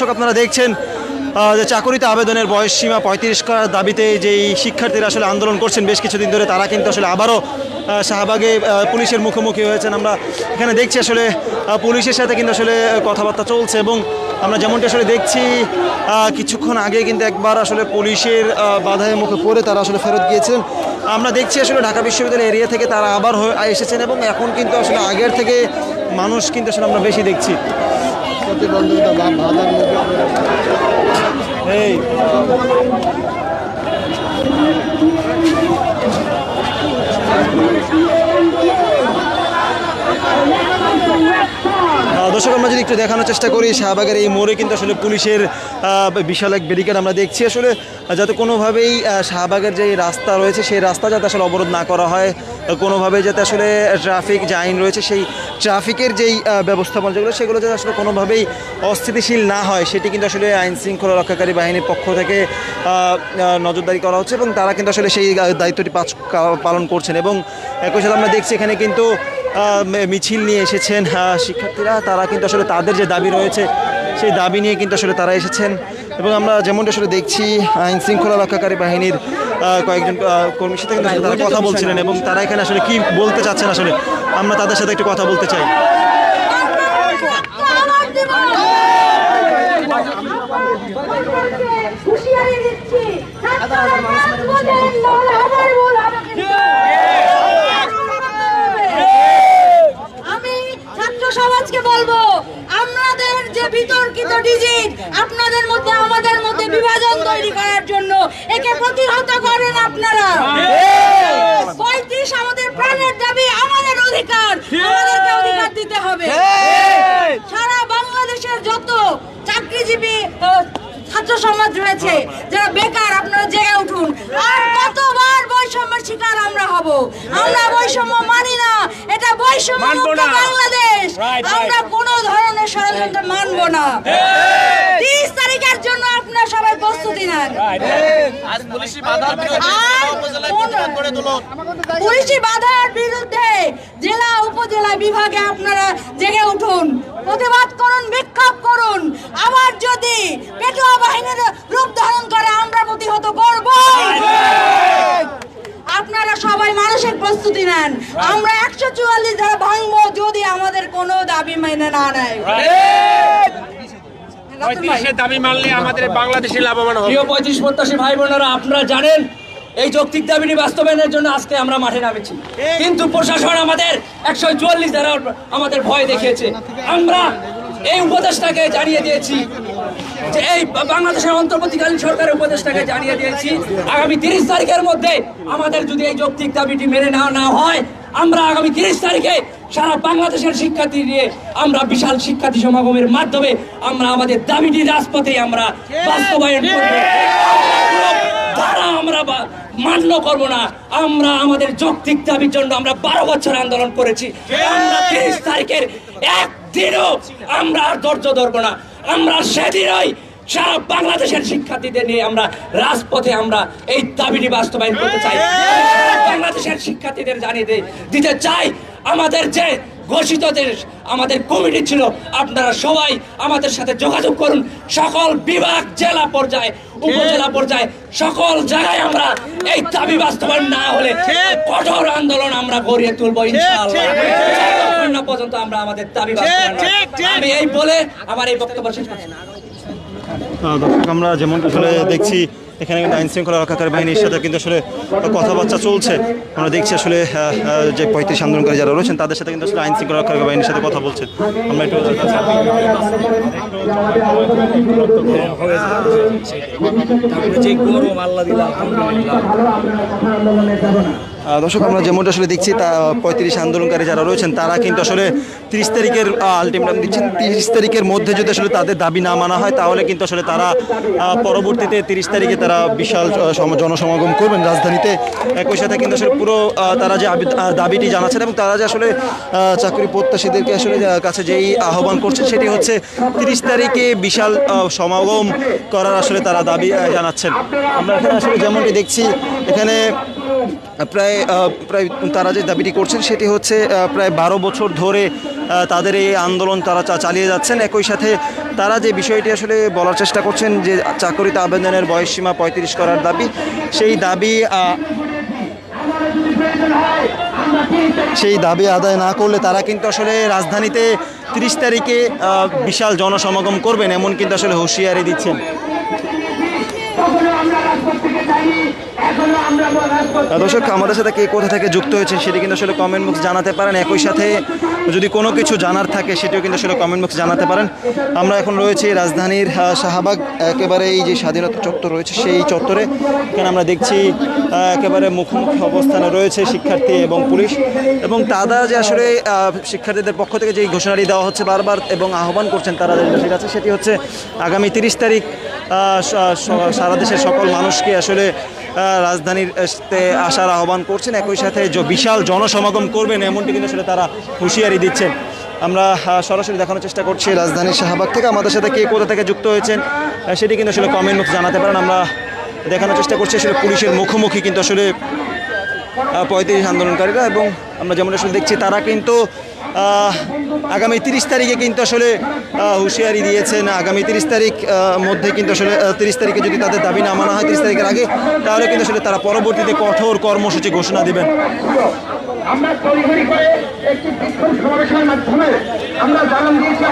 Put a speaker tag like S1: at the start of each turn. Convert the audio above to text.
S1: দর্শক, আপনারা দেখছেন যে চাকরিতে আবেদনের বয়স সীমা পঁয়ত্রিশ করার দাবিতে যেই শিক্ষার্থীরা আসলে আন্দোলন করছেন বেশ কিছুদিন ধরে, তারা কিন্তু আসলে আবারও শাহবাগে পুলিশের মুখোমুখি হয়েছেন। আমরা এখানে দেখছি আসলে পুলিশের সাথে কিন্তু আসলে কথাবার্তা চলছে এবং আমরা যেমনটি আসলে দেখছি কিছুক্ষণ আগে কিন্তু একবার আসলে পুলিশের বাধায় মুখে পড়ে তারা আসলে ফেরত গিয়েছিলেন আমরা দেখছি আসলে ঢাকা বিশ্ববিদ্যালয় এরিয়া থেকে তারা আবার এসেছেন এবং এখন কিন্তু আসলে আগের থেকে মানুষ কিন্তু আসলে আমরা বেশি দেখছি।
S2: প্রতিবন্ধকতা বা বাধার মধ্যে
S1: দর্শক, আমরা যদি একটু দেখানোর চেষ্টা করি, শাহবাগের এই মোড়ে কিন্তু আসলে পুলিশের বিশাল এক ব্যারিকেড আমরা দেখছি। আসলে যাতে কোনোভাবেই শাহবাগের যে রাস্তা রয়েছে, সেই রাস্তা যাতে আসলে অবরোধ না করা হয় কোনোভাবে যাতে আসলে ট্রাফিক যে আইন রয়েছে, সেই ট্রাফিকের যেই ব্যবস্থাপনা যেগুলো, সেগুলো যাতে আসলে কোনোভাবেই অস্থিতিশীল না হয়, সেটি কিন্তু আসলে আইন শৃঙ্খলা রক্ষাকারী বাহিনীর পক্ষ থেকে নজরদারি করা হচ্ছে এবং তারা কিন্তু আসলে সেই দায়িত্বটি পালন করছেন। এবং একই সাথে আমরা দেখছি এখানে কিন্তু মিছিল নিয়ে এসেছেন শিক্ষার্থীরা। তারা কিন্তু আসলে তাদের যে দাবি রয়েছে, সেই দাবি নিয়ে কিন্তু আসলে তারা এসেছেন। এবং আমরা যেমনটা আসলে দেখছি আইন শৃঙ্খলা রক্ষাকারী বাহিনীর কয়েকজন কর্মীর সাথে কিন্তু তারা কথা বলছিলেন এবং তারা এখানে আসলে কি বলতে চাচ্ছেন আসলে? আমরা তাদের সাথে একটু কথা বলতে চাই।
S3: হুঁশিয়ারি দিচ্ছি ছাত্ররা কাজ বোঝেন, নাহলে আবার ভুল হবে কিন্তু। আমি ছাত্র সমাজকে বলব আমাদের যে বিতর্কিত ডিজিট আপনাদের মধ্যে আমাদের মধ্যে বিভাজন তৈরি করার জন্য একে প্রতিহত করেন আপনারা। পঁয়ত্রিশ আমাদের প্রাণের দাবি আমাদের অধিকার। আমাদেরকে অধিকার দিতে হবে। সারা বাংলাদেশের যত চাকরিজীবী ছাত্র সমাজ রয়েছে যারা বেকার আপনারা জেগে উঠুন। আর কতবার বৈষম্যের শিকার আমরা হব? আমরা বৈষম্য মানি না। এটা বৈষম্য বাংলাদেশ। আমরা কোনো ধরনের ষড়যন্ত্র মানব না তিরিশ তারিখের জন্য আপনারা পুলিশি বাধার বিরুদ্ধে জেলা উপজেলা বিভাগে আপনারা জেগে উঠুন। প্রতিবাদ করুন বিক্ষোভ করুন। আবার যদি পেটুয়া বাহিনীর রূপ ধারণ করে আমরা প্রতিহত করব। আপনারা সবাই মানসিক প্রস্তুতি নেন। আমরা একশো চুয়াল্লিশ ধারা ভাঙবো যদি আমাদের কোনো দাবি মেনে না নেয়। ভাই।
S4: দাবি মানলে আমাদের বাংলাদেশে লাভবান হবে।
S5: প্রিয় পঁয়ত্রিশ প্রত্যাশী ভাই বোনেরা আপনারা জানেন এই যৌক্তিক দাবিটি বাস্তবায়নের জন্য আজকে আমরা মাঠে নামেছি। কিন্তু প্রশাসন আমাদের একশো চুয়াল্লিশ ধারা আমাদের ভয় দেখিয়েছে। আমরা এই উপদেশটাকে জানিয়ে দিয়েছি যে এই বাংলাদেশের অন্তর্বর্তীকালীন সরকারের উপদেশটাকে জানিয়ে দিয়েছি আগামী তিরিশ তারিখের মধ্যে আমাদের যদি এই যৌক্তিক দাবিটি মেনে নেওয়া না হয় আমরা আগামী তিরিশ তারিখে সারা বাংলাদেশের শিক্ষার্থী নিয়ে আমরা বিশাল শিক্ষার্থী সমাগমের মাধ্যমে আমরা আমাদের দাবিটি রাজপথে আমরা বাস্তবায়ন করব। ধারা আমরা মান্য করব না। আমরা আমাদের যৌক্তিক দাবির জন্য আমরা বারো বছর আন্দোলন করেছি। আমরা তিরিশ তারিখের একদিনও আমরা আর ধৈর্য ধরবো না। আমরা সেদিনই সারা বাংলাদেশের শিক্ষার্থীদের নিয়ে আমরা রাজপথে আমরা এই দাবিটি বাস্তবায়ন করতে চাই। বাংলাদেশের শিক্ষার্থীদের জানিয়ে দিতে চাই আমাদের যে ঘোষিত যে আমাদের কমিটি ছিল আপনারা সবাই আমাদের সাথে যোগাযোগ করুন। সকল বিভাগ জেলা পর্যায়ে উপজেলা পর্যায়ে সকল জায়গায় আমরা এই দাবি বাস্তবায়ন না হলে কঠোর আন্দোলন আমরা গড়িয়ে তুলবো ইনশাআল্লাহ। পর্যন্ত আমরা আমাদের দাবি বাস্তবায়ন আমি এই বলে আমার এই বক্তব্য শেষ করছি।
S1: দর্শক আমরা যেমন আসলে দেখছি এখানে কিন্তু আইন শৃঙ্খলা রক্ষাকারী বাহিনীর সাথে কিন্তু আসলে কথাবার্তা চলছে। আমরা দেখছি আসলে যে পঁয়ত্রিশ আন্দোলনকারী যারা রয়েছেন তাদের সাথে কিন্তু আসলে আইন শৃঙ্খলা রক্ষাকারী বাহিনীর সাথে কথা বলছে। আমরা একটু
S5: যে গরম আল্লাহ দিলা
S1: দর্শক, আমরা যেমনটা আসলে দেখছি, তা পঁয়ত্রিশ আন্দোলনকারী যারা রয়েছেন, তারা কিন্তু আসলে তিরিশ তারিখের আলটিমেটাম দিচ্ছেন। তিরিশ তারিখের মধ্যে যদি আসলে তাদের দাবি না মানা হয়, তাহলে কিন্তু আসলে তারা পরবর্তীতে তিরিশ তারিখে তারা বিশাল জনসমাগম করবেন। রাজধানীতে একই সাথে কিন্তু আসলে পুরো তারা যে দাবিটি জানাচ্ছেন এবং তারা যে আসলে চাকরি প্রত্যাশীদেরকে আসলে কাছে যেই আহ্বান করছেন, সেটি হচ্ছে তিরিশ তারিখে বিশাল সমাগম করার আসলে তারা দাবি জানাচ্ছেন। আমরা এখানে আসলে যেমনটি দেখছি, এখানে প্রায় প্রায় তারা যে দাবিটি করছেন সেটি হচ্ছে প্রায় বারো বছর ধরে তাদের এই আন্দোলন তারা চালিয়ে যাচ্ছেন। একই সাথে তারা যে বিষয়টি আসলে বলার চেষ্টা করছেন যে চাকরিতে আবেদনের বয়সসীমা পঁয়ত্রিশ করার দাবি, সেই দাবি সেই দাবি আদায় না করলে তারা কিন্তু আসলে রাজধানীতে তিরিশ তারিখে বিশাল জনসমাগম করবেন, এমন কিন্তু আসলে হুঁশিয়ারি দিচ্ছেন। দর্শক, আমাদের সাথে কে কোথা থেকে যুক্ত হয়েছেন সেটি কিন্তু আসলে কমেন্ট বক্স জানাতে পারেন। একই সাথে যদি কোনো কিছু জানার থাকে সেটিও কিন্তু আসলে কমেন্ট বক্স জানাতে পারেন। আমরা এখন রয়েছি রাজধানীর শাহবাগ, একেবারে এই যে স্বাধীনতা চত্বর রয়েছে সেই চত্বরে। এখানে আমরা দেখছি একেবারে মুখোমুখি অবস্থানে রয়েছে শিক্ষার্থী এবং পুলিশ। এবং তারা যে আসলে শিক্ষার্থীদের পক্ষ থেকে যে ঘোষণাটি দেওয়া হচ্ছে বারবার এবং আহ্বান করছেন তারা দেশবাসীর কাছে সেটি হচ্ছে আগামী তিরিশ তারিখ সারা দেশের সকল মানুষকে আসলে রাজধানীর আসার আহ্বান করছেন। একই সাথে বিশাল জনসমাগম করবেন এমনটি কিন্তু আসলে তারা হুঁশিয়ারি দিচ্ছেন। আমরা সরাসরি দেখানোর চেষ্টা করছি রাজধানীর শাহবাগ থেকে। আমাদের সাথে কে কোথা থেকে যুক্ত হয়েছেন সেটি কিন্তু আসলে কমেন্ট জানাতে পারেন। আমরা দেখানোর চেষ্টা করছি আসলে পুলিশের মুখোমুখি কিন্তু আসলে পঁয়ত্রিশ আন্দোলনকারীরা এবং আমরা যেমন আসলে দেখছি তারা কিন্তু আগামী তিরিশ তারিখে কিন্তু আসলে হুঁশিয়ারি দিয়েছেন। আগামী তিরিশ তারিখ মধ্যে কিন্তু আসলে তিরিশ তারিখে যদি তাদের দাবি না মানা হয় তিরিশ তারিখের আগে, তাহলে কিন্তু আসলে তারা পরবর্তীতে কঠোর কর্মসূচি ঘোষণা দেবেন।
S6: আমরা